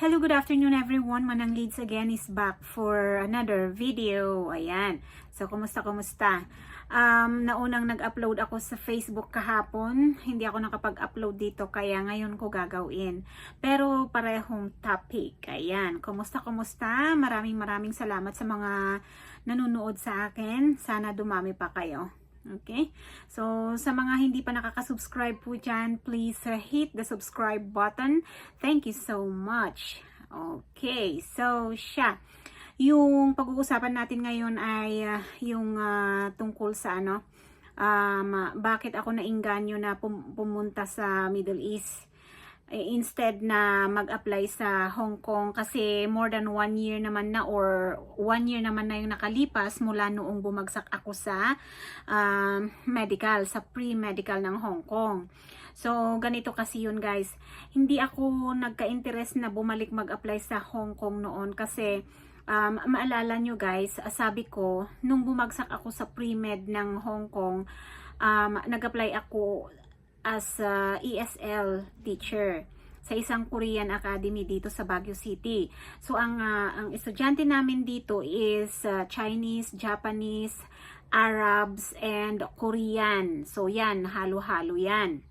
Hello, good afternoon everyone. Manang Leads again is back for another video. Ayan. So, kumusta, kumusta? Um, naunang nag-upload ako sa Facebook kahapon. Hindi ako nakapag-upload dito kaya ngayon ko gagawin. Pero parehong topic. Ayan. Kumusta, kumusta? Maraming maraming salamat sa mga nanonood sa akin. Sana dumami pa kayo. Okay? So, sa mga hindi pa nakaka-subscribe po dyan, please uh, hit the subscribe button. Thank you so much. Okay, so siya. Yung pag-uusapan natin ngayon ay uh, yung uh, tungkol sa ano, um, bakit ako nainganyo na pum- pumunta sa Middle East instead na mag-apply sa Hong Kong kasi more than one year naman na or one year naman na yung nakalipas mula noong bumagsak ako sa um, medical, sa pre-medical ng Hong Kong. So, ganito kasi yun guys. Hindi ako nagka-interest na bumalik mag-apply sa Hong Kong noon kasi um, maalala nyo guys, sabi ko, nung bumagsak ako sa pre-med ng Hong Kong, um, nag-apply ako as a ESL teacher sa isang Korean Academy dito sa Baguio City. So ang uh, ang estudyante namin dito is uh, Chinese, Japanese, Arabs and Korean. So yan, halo-halo yan.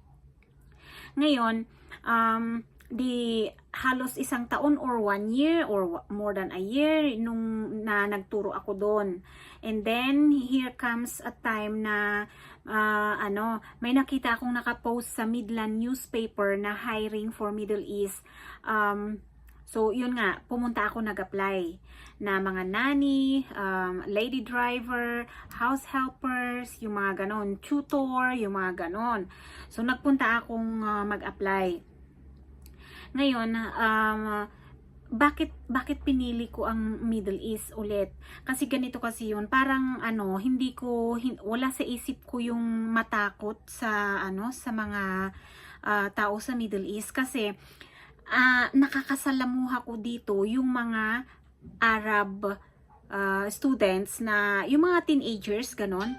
Ngayon, um, di halos isang taon or one year or more than a year nung na nagturo ako doon. And then, here comes a time na uh, ano, may nakita akong nakapost sa Midland newspaper na hiring for Middle East. Um, so, yun nga, pumunta ako nag-apply na mga nanny, um, lady driver, house helpers, yung mga ganon, tutor, yung mga ganon. So, nagpunta akong uh, mag-apply. Ngayon, um, bakit bakit pinili ko ang Middle East ulit? Kasi ganito kasi 'yun, parang ano, hindi ko hin, wala sa isip ko yung matakot sa ano sa mga uh, tao sa Middle East kasi uh, nakakasalamuha ko dito yung mga Arab uh, students na yung mga teenagers ganon.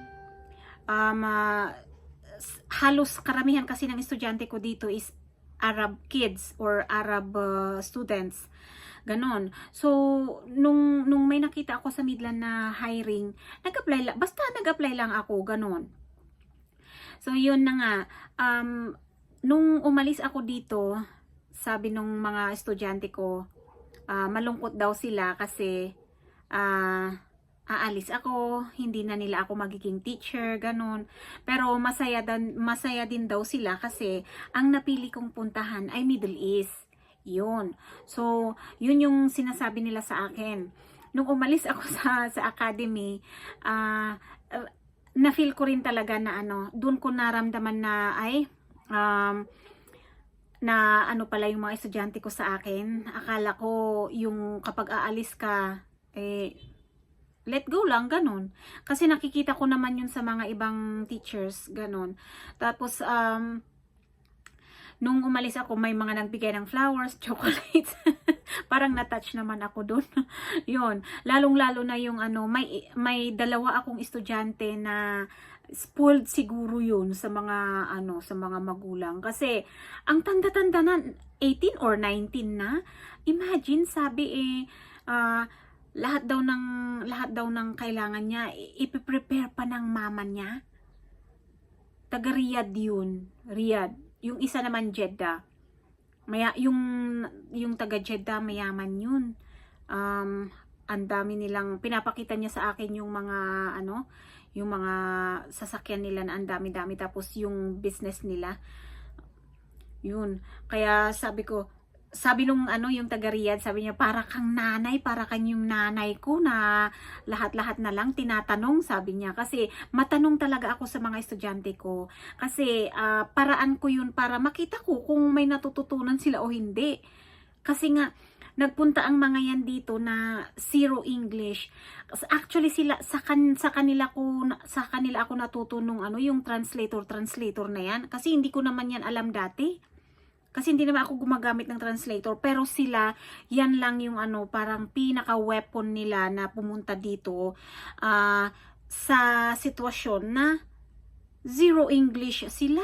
Um, uh, halos karamihan kasi ng estudyante ko dito is Arab kids or Arab uh, students. Ganon. So, nung, nung may nakita ako sa Midland na hiring, nag-apply lang, basta nag-apply lang ako, ganon. So, yun na nga. Um, nung umalis ako dito, sabi nung mga estudyante ko, uh, malungkot daw sila kasi uh, aalis ako, hindi na nila ako magiging teacher, ganun. Pero masaya, dan, masaya din daw sila kasi ang napili kong puntahan ay Middle East. Yun. So, yun yung sinasabi nila sa akin. Nung umalis ako sa, sa academy, uh, uh, na-feel ko rin talaga na ano, doon ko naramdaman na ay, um, na ano pala yung mga estudyante ko sa akin. Akala ko yung kapag aalis ka, eh, let go lang, ganun. Kasi nakikita ko naman yun sa mga ibang teachers, ganun. Tapos, um, nung umalis ako, may mga nagbigay ng flowers, chocolates. Parang na-touch naman ako doon. yun. Lalong-lalo na yung ano, may, may dalawa akong estudyante na spoiled siguro yun sa mga ano sa mga magulang kasi ang tanda-tanda na 18 or 19 na imagine sabi eh uh, lahat daw ng lahat daw ng kailangan niya ipiprepare pa ng mama niya taga Riyadh yun Riyadh yung isa naman Jeddah. Maya yung yung taga Jeddah mayaman yun. Um ang dami nilang pinapakita niya sa akin yung mga ano yung mga sasakyan nila na ang dami-dami. Tapos yung business nila. Yun. Kaya sabi ko sabi nung ano yung taga Riyadh, sabi niya para kang nanay, para kang yung nanay ko na lahat-lahat na lang tinatanong, sabi niya. Kasi matanong talaga ako sa mga estudyante ko. Kasi uh, paraan ko yun para makita ko kung may natututunan sila o hindi. Kasi nga, nagpunta ang mga yan dito na zero English. Actually sila sa kan sa kanila ko sa kanila ako natutunong ano yung translator translator na yan kasi hindi ko naman yan alam dati. Kasi hindi naman ako gumagamit ng translator. Pero sila, yan lang yung ano, parang pinaka-weapon nila na pumunta dito uh, sa sitwasyon na zero English sila.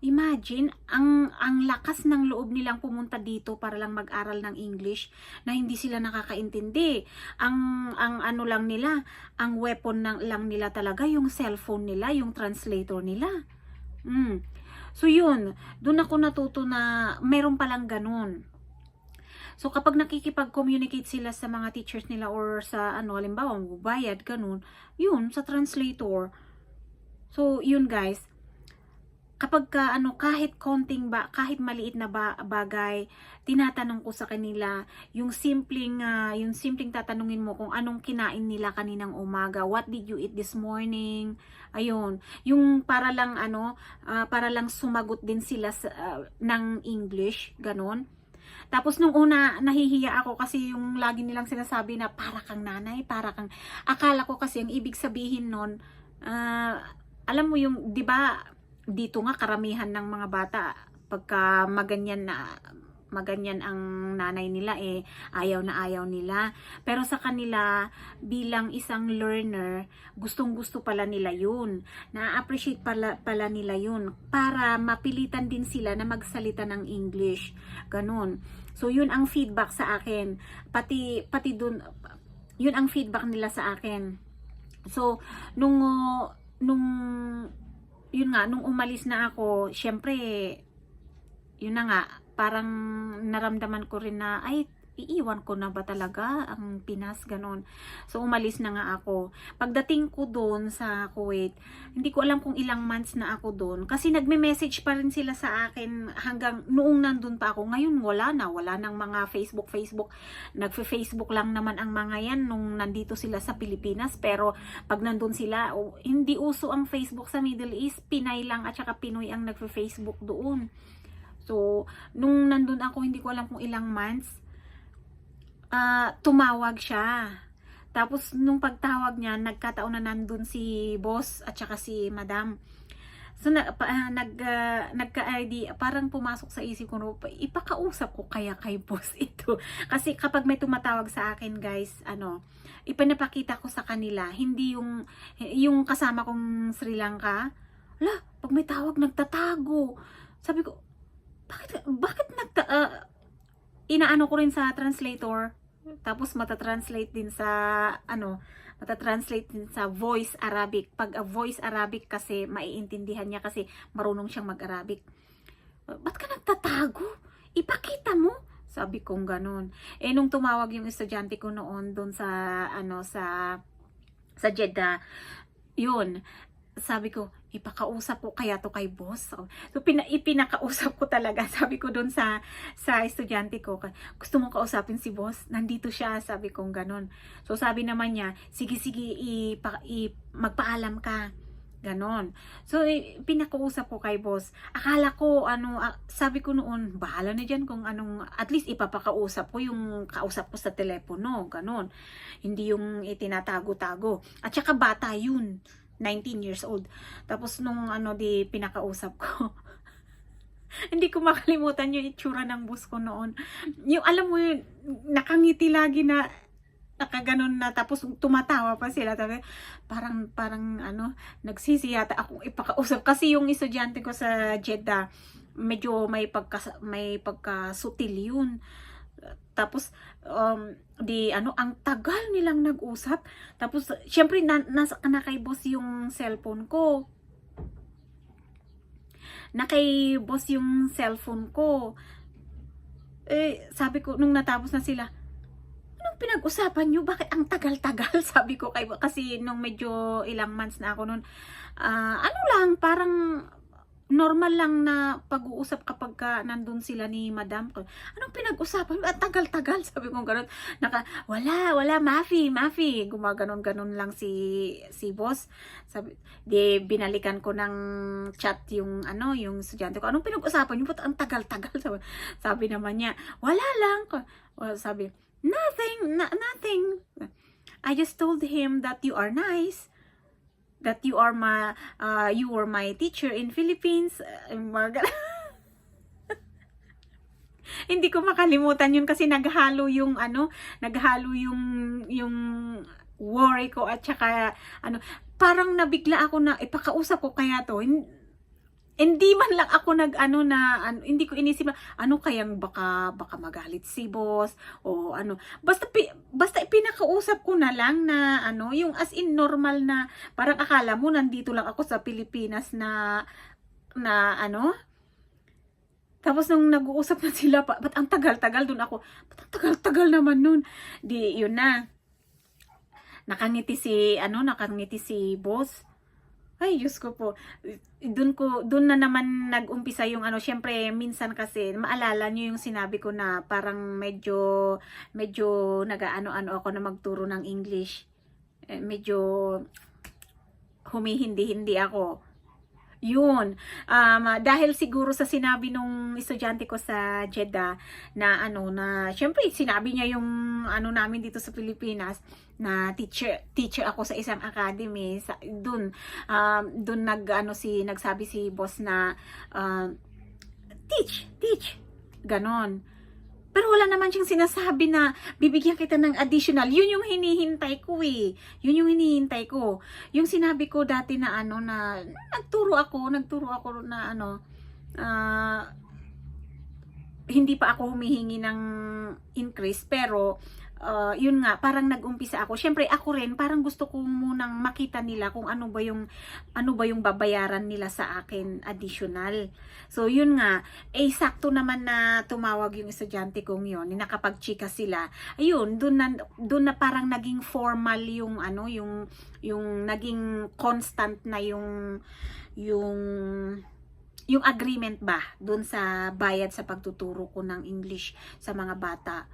Imagine, ang, ang lakas ng loob nilang pumunta dito para lang mag-aral ng English na hindi sila nakakaintindi. Ang, ang ano lang nila, ang weapon ng, lang nila talaga, yung cellphone nila, yung translator nila. Mm. So yun, doon ako natuto na meron palang ganun. So kapag nakikipag-communicate sila sa mga teachers nila or sa ano, halimbawa, magbayad, ganun, yun, sa translator. So yun guys, kapag ka, ano, kahit konting ba, kahit maliit na ba, bagay, tinatanong ko sa kanila, yung simpleng, ah, yung simpleng tatanungin mo kung anong kinain nila kaninang umaga, what did you eat this morning, ayun, yung para lang, ano, ah, para lang sumagot din sila sa, ah, ng English, ganon. Tapos nung una, nahihiya ako kasi yung lagi nilang sinasabi na para kang nanay, para kang, akala ko kasi ang ibig sabihin nun, ah, alam mo yung, di ba, dito nga karamihan ng mga bata pagka maganyan na maganyan ang nanay nila eh ayaw na ayaw nila. Pero sa kanila bilang isang learner gustong gusto pala nila yun. Na-appreciate pala, pala nila yun para mapilitan din sila na magsalita ng English. Ganun. So yun ang feedback sa akin. Pati pati dun yun ang feedback nila sa akin. So nung nung yun nga, nung umalis na ako, syempre, yun na nga, parang naramdaman ko rin na, ay, iiwan ko na ba talaga ang Pinas, ganon. So, umalis na nga ako. Pagdating ko doon sa Kuwait, hindi ko alam kung ilang months na ako doon. Kasi nagme-message pa rin sila sa akin hanggang noong nandun pa ako. Ngayon, wala na. Wala nang mga Facebook, Facebook. Nagfe-Facebook lang naman ang mga yan nung nandito sila sa Pilipinas. Pero, pag nandun sila, oh, hindi uso ang Facebook sa Middle East. Pinay lang at saka Pinoy ang nagfe-Facebook doon. So, nung nandun ako, hindi ko alam kung ilang months, ah, tumawag siya. Tapos, nung pagtawag niya, nagkataon na nandun si boss at saka si madam. So, na, pa, ah, nag, ah, nagka-ID, parang pumasok sa isip ko, ipakausap ko kaya kay boss ito. Kasi kapag may tumatawag sa akin, guys, ano, ipinapakita ko sa kanila, hindi yung, yung kasama kong Sri Lanka, la, pag may tawag, nagtatago. Sabi ko, bakit, bakit nagta, ah, inaano ko rin sa translator, tapos matatranslate din sa, ano, matatranslate din sa voice Arabic. Pag a voice Arabic kasi, maiintindihan niya kasi marunong siyang mag-Arabic. Ba't ka nagtatago? Ipakita mo. Sabi kong ganun. Eh, nung tumawag yung estudyante ko noon doon sa, ano, sa, sa Jeddah, yun, sabi ko, ipakausap ko kaya to kay boss. So, pina, ipinakausap ko talaga. Sabi ko doon sa, sa estudyante ko, gusto mong kausapin si boss? Nandito siya, sabi kong ganun. So, sabi naman niya, sige, sige, ipa, magpaalam ka. Ganon. So, i- pinakausap ko kay boss. Akala ko, ano, sabi ko noon, bahala na dyan kung anong, at least ipapakausap ko yung kausap ko sa telepono. Ganon. Hindi yung itinatago-tago. At saka bata yun. 19 years old. Tapos nung ano di pinakausap ko. hindi ko makalimutan yung itsura ng bus ko noon. Yung alam mo yun, nakangiti lagi na nakaganon na tapos tumatawa pa sila tabi parang parang ano nagsisi yata ako ipakausap kasi yung estudyante ko sa Jeddah medyo may pagka may pagka sutil yun tapos um, di ano ang tagal nilang nag-usap tapos syempre na, nasa na kay boss yung cellphone ko na kay boss yung cellphone ko eh sabi ko nung natapos na sila anong pinag-usapan nyo? Bakit ang tagal-tagal? Sabi ko kay kasi nung medyo ilang months na ako noon. ah, ano lang, parang normal lang na pag-uusap kapag ka nandun sila ni madam ko. Anong pinag-usapan? At tagal-tagal, sabi ko gano'n. Naka, wala, wala, Mafi, Mafi. Gumaganon-ganon lang si, si boss. Sabi, di, binalikan ko ng chat yung, ano, yung estudyante ko. Anong pinag-usapan? Yung ang tagal-tagal. Sabi, sabi naman niya, wala lang. Sabi, nothing, na- nothing. I just told him that you are nice that you are my uh, you were my teacher in Philippines uh, hindi ko makalimutan yun kasi naghalo yung ano naghalo yung yung worry ko at saka ano parang nabigla ako na ipakausap ko kaya to hindi man lang ako nag ano na ano, hindi ko inisip na ano kayang baka baka magalit si boss o ano basta pi- basta pinakausap ko na lang na ano yung as in normal na parang akala mo nandito lang ako sa Pilipinas na na ano tapos nung nag-uusap na sila pa, ba't ang tagal-tagal dun ako, ba't ang tagal-tagal naman nun? Di, yun na. Nakangiti si, ano, nakangiti si boss. Ay, Diyos ko po. Doon ko, doon na naman nag-umpisa yung ano, syempre, minsan kasi, maalala nyo yung sinabi ko na parang medyo, medyo nagaano-ano ako na magturo ng English. Eh, medyo humihindi-hindi ako. Yun. Um, dahil siguro sa sinabi nung estudyante ko sa Jeddah na ano na syempre sinabi niya yung ano namin dito sa Pilipinas na teacher teacher ako sa isang academy. Sa doon um doon nag ano si nagsabi si boss na um, teach teach. Ganon pero wala naman siyang sinasabi na bibigyan kita ng additional. Yun yung hinihintay ko eh. Yun yung hinihintay ko. Yung sinabi ko dati na ano na nagturo ako, nagturo ako na ano ah, hindi pa ako humihingi ng increase pero ah, yun nga parang nag-umpisa ako. Syempre ako rin parang gusto ko munang makita nila kung ano ba yung ano ba yung babayaran nila sa akin additional. So yun nga, eh sakto naman na tumawag yung estudyante kong yun, nakapagchika sila. Ayun, doon na doon na parang naging formal yung ano, yung yung naging constant na yung yung yung agreement ba doon sa bayad sa pagtuturo ko ng English sa mga bata.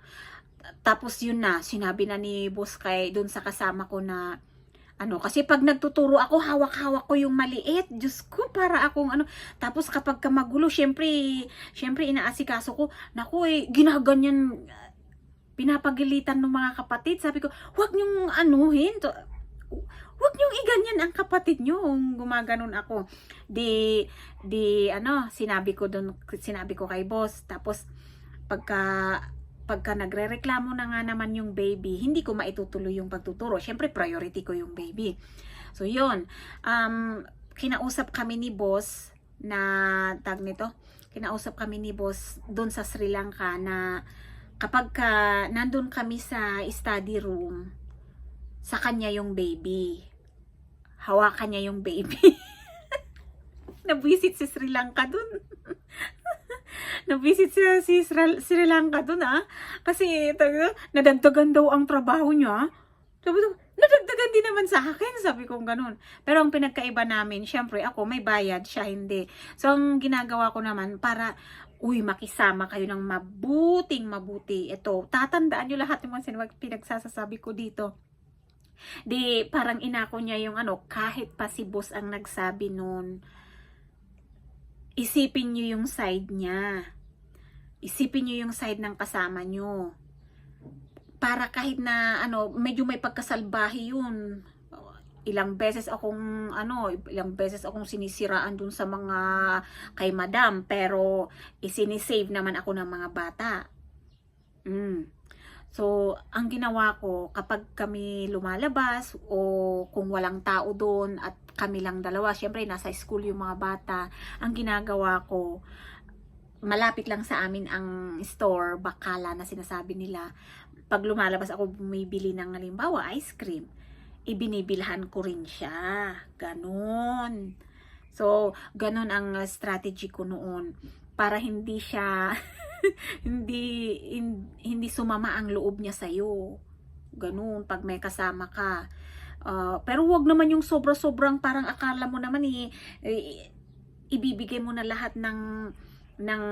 Tapos yun na, sinabi na ni boss kay doon sa kasama ko na ano, kasi pag nagtuturo ako, hawak-hawak ko yung maliit. Diyos ko, para akong ano. Tapos kapag ka magulo, syempre, syempre inaasikaso ko, naku eh, ginaganyan, pinapagilitan ng mga kapatid. Sabi ko, huwag niyong anuhin. To, huwag niyong iganyan ang kapatid niyo. Gumaganon ako. Di, di, ano, sinabi ko doon, sinabi ko kay boss. Tapos, pagka, pagka nagrereklamo na nga naman yung baby, hindi ko maitutuloy yung pagtuturo. Siyempre, priority ko yung baby. So, yun. Um, kinausap kami ni boss na, tag nito, kinausap kami ni boss doon sa Sri Lanka na kapag ka nandun kami sa study room, sa kanya yung baby. Hawakan niya yung baby. Nabisit si Sri Lanka dun. Nabisit siya si Sri, Lanka dun ah. Kasi taga, nadagdagan daw ang trabaho niya. Sabi ko, nadagdagan din naman sa akin. Sabi ko ganun. Pero ang pinagkaiba namin, syempre ako may bayad, siya hindi. So ang ginagawa ko naman para uy, makisama kayo ng mabuting mabuti. Ito, tatandaan nyo lahat yung mga pinagsasasabi ko dito. Di, parang inako niya yung ano, kahit pa si boss ang nagsabi nun, isipin nyo yung side niya. Isipin nyo yung side ng kasama nyo. Para kahit na, ano, medyo may pagkasalbahi yun. Ilang beses akong, ano, ilang beses akong sinisiraan dun sa mga kay madam. Pero, isinisave naman ako ng mga bata. Mm. So, ang ginawa ko, kapag kami lumalabas o kung walang tao doon at kami lang dalawa, syempre nasa school yung mga bata, ang ginagawa ko, malapit lang sa amin ang store, bakala na sinasabi nila. Pag lumalabas ako bumibili ng halimbawa ice cream, ibinibilhan ko rin siya. Ganon. So, ganon ang strategy ko noon para hindi siya hindi hin- hindi sumama ang loob niya sa iyo. Ganun pag may kasama ka. Ah, pero wag naman yung sobra-sobrang parang akala mo naman eh, eh, ibibigay mo na lahat ng ng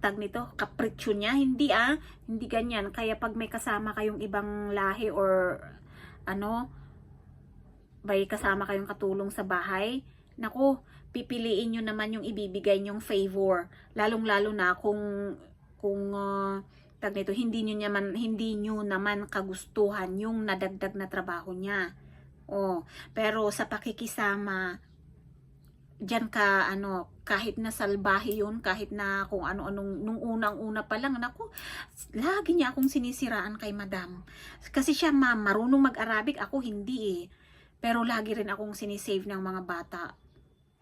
tag nito, kapritsyo niya. Hindi ah, hindi ganyan. Kaya pag may kasama kayong ibang lahi or ano, may kasama kayong katulong sa bahay, naku, pipiliin nyo naman yung ibibigay nyong favor. Lalong-lalo na kung kung ah, tag nito, hindi nyo naman hindi nyo naman kagustuhan yung nadagdag na trabaho niya. Oh, pero sa pakikisama diyan ka ano kahit na salbahe yun kahit na kung ano-anong nung unang-una pa lang nako lagi niya akong sinisiraan kay madam kasi siya ma'am marunong mag-Arabic ako hindi eh pero lagi rin akong sinisave ng mga bata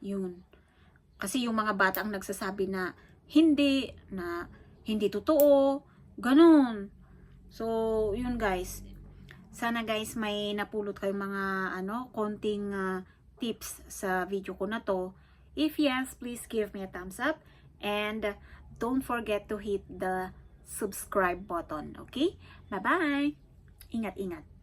yun Kasi yung mga bata ang nagsasabi na hindi, na hindi totoo, ganun. So, yun guys. Sana guys may napulot kayong mga ano, konting ah, tips sa video ko na to. If yes, please give me a thumbs up and don't forget to hit the subscribe button, okay? Bye-bye! Ingat-ingat!